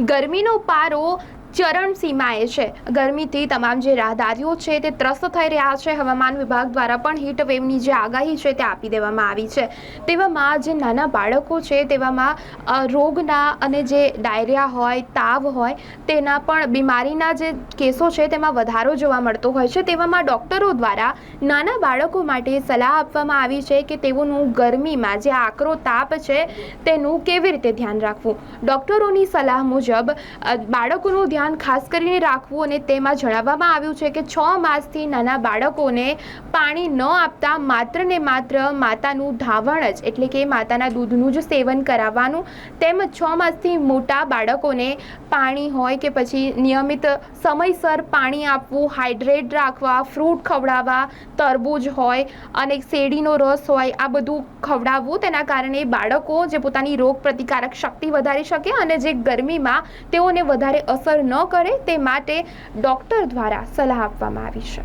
ગરમીનો પારો ચરણ સીમાએ છે. ગરમીથી તમામ જે રાહદારીઓ છે તે ત્રસ્ત થઈ રહ્યા છે. હવામાન વિભાગ દ્વારા પણ હીટ વેવની જે આગાહી છે તે આપી દેવામાં આવી છે. તેવામાં જે નાના બાળકો છે તેવામાં રોગના અને જે ડાયરિયા હોય, તાવ હોય, તેના પણ બીમારીના જે કેસો છે તેમાં વધારો જોવા મળતો હોય છે. તેવામાં ડૉક્ટરો દ્વારા નાના બાળકો માટે સલાહ આપવામાં આવી છે કે તેઓનું ગરમીમાં જે આકરો તાપ છે તેનું કેવી રીતે ધ્યાન રાખવું? ડૉક્ટરોની સલાહ મુજબ બાળકોનું ધ્યાન ખાસ કરીને રાખવું અને તેમાં જણાવવામાં આવ્યું છે કે છ માસથી નાના બાળકોને પાણી ન આપતા માત્ર ને માત્ર માતાનું ધાવણ જ, એટલે કે માતાના દૂધનું જ સેવન કરાવવાનું તેમજ છ માસથી મોટા બાળકોને પાણી હોય કે પછી નિયમિત સમયસર પાણી આપવું, હાઇડ્રેટ રાખવા, ફ્રૂટ ખવડાવવા, તરબૂજ હોય, અને શેરડીનો રસ હોય, આ બધું ખવડાવવું, તેના કારણે બાળકો જે પોતાની રોગ પ્રતિકારક શક્તિ વધારી શકે અને જે ગરમીમાં તેઓને વધારે અસર ન કરે તે માટે ડૉક્ટર દ્વારા સલાહ આપવામાં આવી છે.